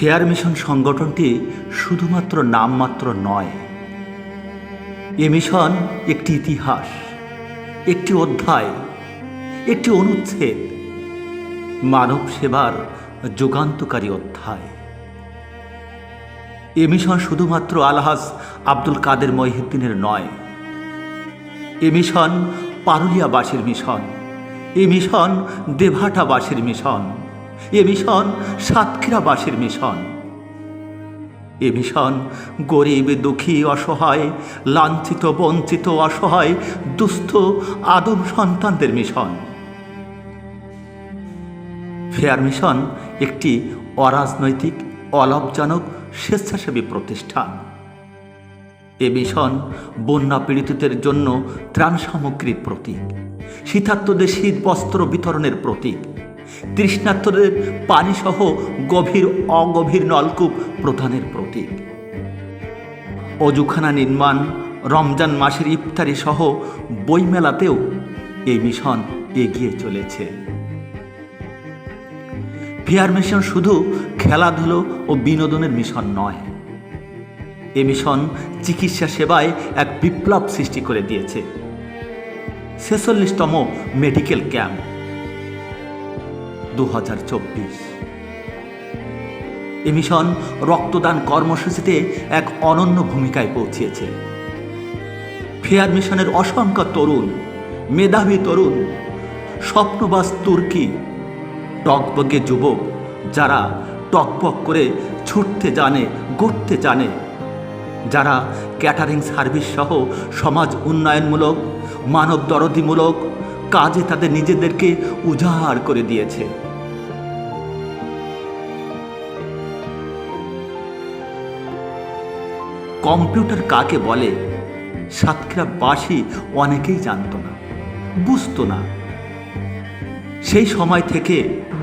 Fair mission সংগঠনটি শুধুমাত্র নামমাত্র নয়। এ মিশন একটি ইতিহাস, একটি অধ্যায়, একটি অনুচ্ছেদ, মানব সেবার যুগান্তকারী অধ্যায়। এ মিশন শুধুমাত্র আলহাজ আব্দুল কাদের মহিউদ্দিনের নয়। এ মিশন পারুলিয়াবাসীর মিশন, এ মিশন দেভাটাবাসীর মিশন। এ মিশন সাতক্ষীরাবাসীর মিশন। এ মিশন গরিব, দুঃখী, অসহায়, লাঞ্ছিত, বঞ্চিত, অসহায়, দুস্থ, আদম সন্তানদের মিশন। ফেয়ার মিশন একটি অরাজনৈতিক, অলাভজনক, স্বেচ্ছাসেবী প্রতিষ্ঠান। এ মিশন বন্যা পীড়িতদের জন্য ত্রাণ সামগ্রীর প্রতীক শীতার্তদের শীত বস্ত্র বিতরণের প্রতীক তৃষ্ণার্তদের পানিসহ গভীর অগভীর নলকূপ প্রদানের প্রতীক। অজুখানা নির্মাণ, রমজান মাসের ইফতারি সহ বইমেলাতেও এই মিশন এগিয়ে চলেছে। ফেয়ার মিশন শুধু খেলাধুলো ও বিনোদনের মিশন নয়, এ মিশন চিকিৎসা সেবায় এক বিপ্লব সৃষ্টি করে দিয়েছে। ছেচল্লিশতম মেডিকেল ক্যাম্প। দু হাজার চব্বিশ। এ মিশন রক্তদান কর্মসূচিতে এক অনন্য ভূমিকায় পৌঁছেছে ফেয়ার মিশনের অসংখ্য তরুণ, মেধাবী তরুণ, স্বপ্নবাস তুর্কি, টকবগে যুবক, যারা টকবক করে ছুটতে জানে গড়তে জানে, যারা ক্যাটারিং সার্ভিস সহ সমাজ উন্নয়নমূলক মানব দরদিমূলক কাজে তাদের নিজেদেরকে উজাড় করে দিয়েছে। কম্পিউটার কাকে বলে সাতক্ষীরাবাসী অনেকেই জানতো না, বুঝতো না। সেই সময় থেকে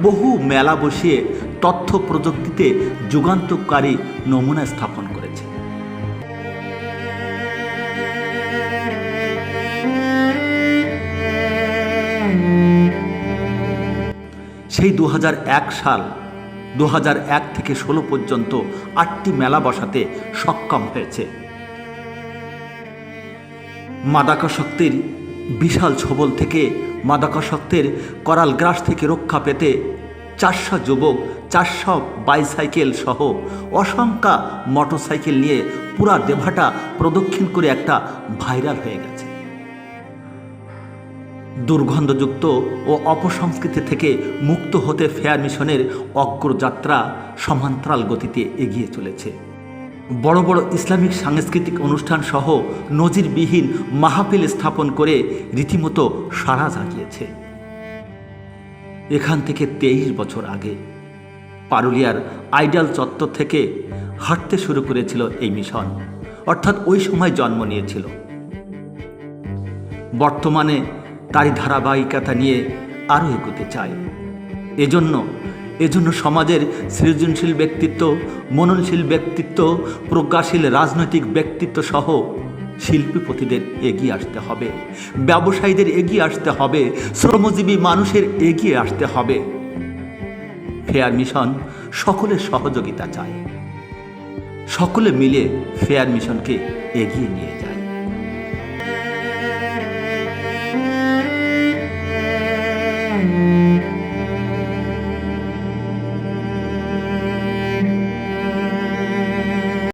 বহু মেলা বসিয়ে তথ্য প্রযুক্তিতে যুগান্তকারী নমুনা স্থাপন করেছে। সেই দু হাজার এক সাল দু হাজার এক থেকে ষোলো পর্যন্ত আটটি মেলা বসাতে সক্ষম হয়েছে। মাদকাসক্তির বিশাল ছবল থেকে মাদকাসক্তের করাল গ্রাস থেকে রক্ষা পেতে চারশো যুবক, চারশো বাইসাইকেল সহ অসংখ্য মোটরসাইকেল নিয়ে পুরা দেভাটা প্রদক্ষিণ করে একটা ভাইরাল হয়ে গেছে দুর্গন্ধযুক্ত ও অপসংস্কৃতি থেকে মুক্ত হতে ফেয়ার মিশনের অগ্রযাত্রা সমান্তরাল গতিতে এগিয়ে চলেছে। বড় বড় ইসলামিক সাংস্কৃতিক অনুষ্ঠান সহ নজিরবিহীন মাহফিল স্থাপন করে রীতিমতো সাড়া জাগিয়েছে। এখান থেকে তেইশ বছর আগে পারুলিয়ার আইডাল চত্বর থেকে হাঁটতে শুরু করেছিল এই মিশন, অর্থাৎ ওই সময় জন্ম নিয়েছিল। বর্তমানে তারই ধারাবাহিকতা নিয়ে আরও এগোতে চায়। এজন্য এজন্য সমাজের সৃজনশীল ব্যক্তিত্ব, মননশীল ব্যক্তিত্ব, প্রজ্ঞাশীল রাজনৈতিক ব্যক্তিত্ব সহ শিল্পীপতিদের এগিয়ে আসতে হবে। ব্যবসায়ীদের এগিয়ে আসতে হবে। শ্রমজীবী মানুষের এগিয়ে আসতে হবে। ফেয়ার মিশন সকলের সহযোগিতা চায়। সকলে মিলে ফেয়ার মিশনকে এগিয়ে নিয়ে যায়। Amen.